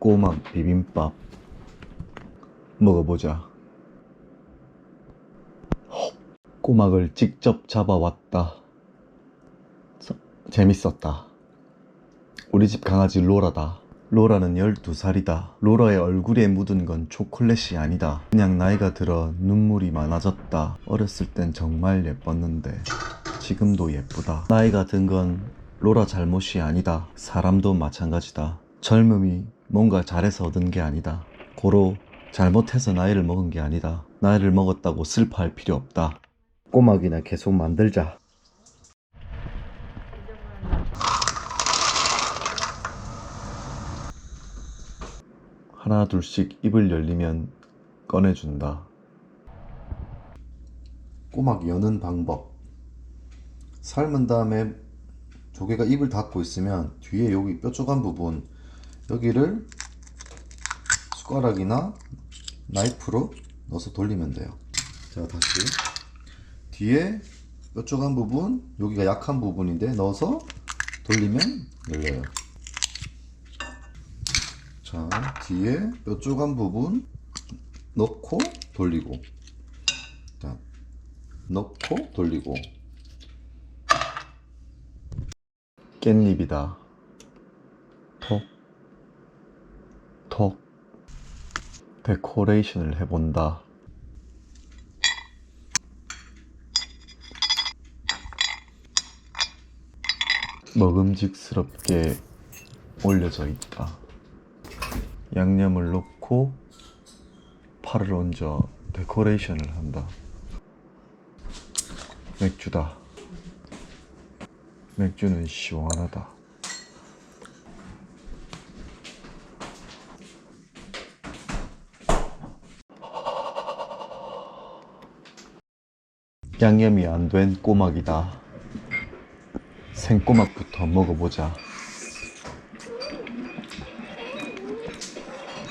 꼬막 비빔밥 먹어보자. 헉, 꼬막을 직접 잡아왔다. 서- 재밌었다. 우리 집 강아지 로라다. 로라는 12살이다. 로라의 얼굴에 묻은 건 초콜릿이 아니다. 그냥 나이가 들어 눈물이 많아졌다. 어렸을 땐 정말 예뻤는데 지금도 예쁘다. 나이가 든 건 로라 잘못이 아니다. 사람도 마찬가지다. 젊음이 뭔가 잘해서 얻은 게 아니다. 고로 잘못해서 나이를 먹은 게 아니다. 나이를 먹었다고 슬퍼할 필요 없다. 꼬막이나 계속 만들자. 하나 둘씩 입을 열리면 꺼내준다. 꼬막 여는 방법. 삶은 다음에 조개가 입을 닫고 있으면 뒤에 여기 뾰족한 부분 여기를 숟가락이나 나이프로 넣어서 돌리면 돼요. 자 다시 뒤에 뾰족한 부분 여기가 약한 부분인데 넣어서 돌리면 열려요. 자 뒤에 뾰족한 부분 넣고 돌리고 자 넣고 돌리고 깻잎이다 톡 데코레이션을 해본다. 먹음직스럽게 올려져 있다. 양념을 넣고 파를 얹어 데코레이션을 한다. 맥주다. 맥주는 시원하다 양념이 안 된 꼬막이다 생꼬막부터 먹어보자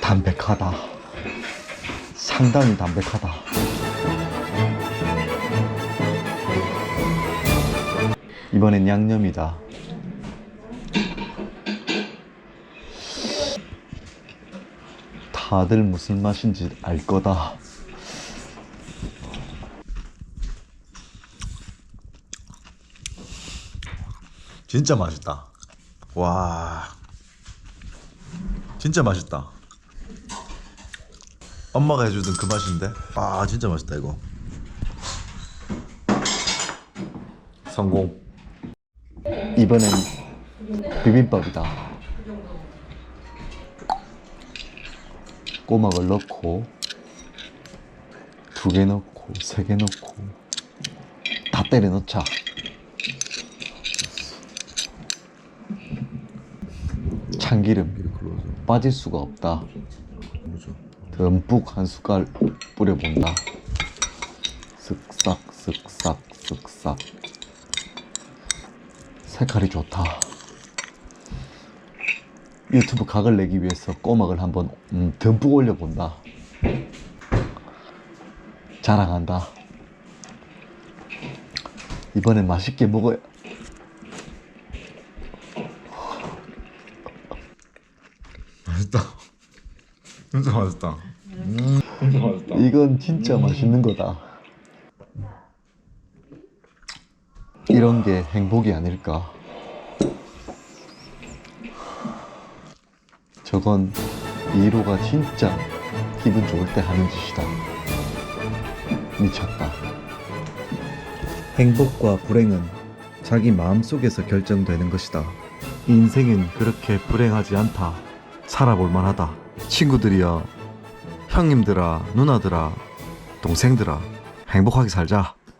담백하다 상당히 담백하다 이번엔 양념이다. 다들 무슨 맛인지 알 거다. 진짜 맛있다. 와. 진짜 맛있다. 엄마가 해주던 그 맛인데? 아, 진짜 맛있다, 이거. 성공. 이번엔 비빔밥이다. 꼬막을 넣고 두 개 넣고 세 개 넣고 다 때려 넣자. 참기름 빠질 수가 없다. 뭐죠? 듬뿍 한 숟갈 뿌려본다. 쓱싹 쓱싹 쓱싹 색깔이 좋다. 유튜브 각을 내기 위해서 꼬막을 한번 음, 듬뿍 올려본다. 자랑한다. 이번엔 맛있게 먹어야 맛있다. 진짜 맛있다. 음, 진짜 맛있다. 이건 진짜 맛있는 거다. 이런 게 행복이 아닐까. 저건 이로가 진짜 기분 좋을 때 하는 짓이다. 미쳤다. 행복과 불행은 자기 마음 속에서 결정되는 것이다. 인생은 그렇게 불행하지 않다. 살아볼 만하다. 친구들이여, 형님들아, 누나들아, 동생들아, 행복하게 살자.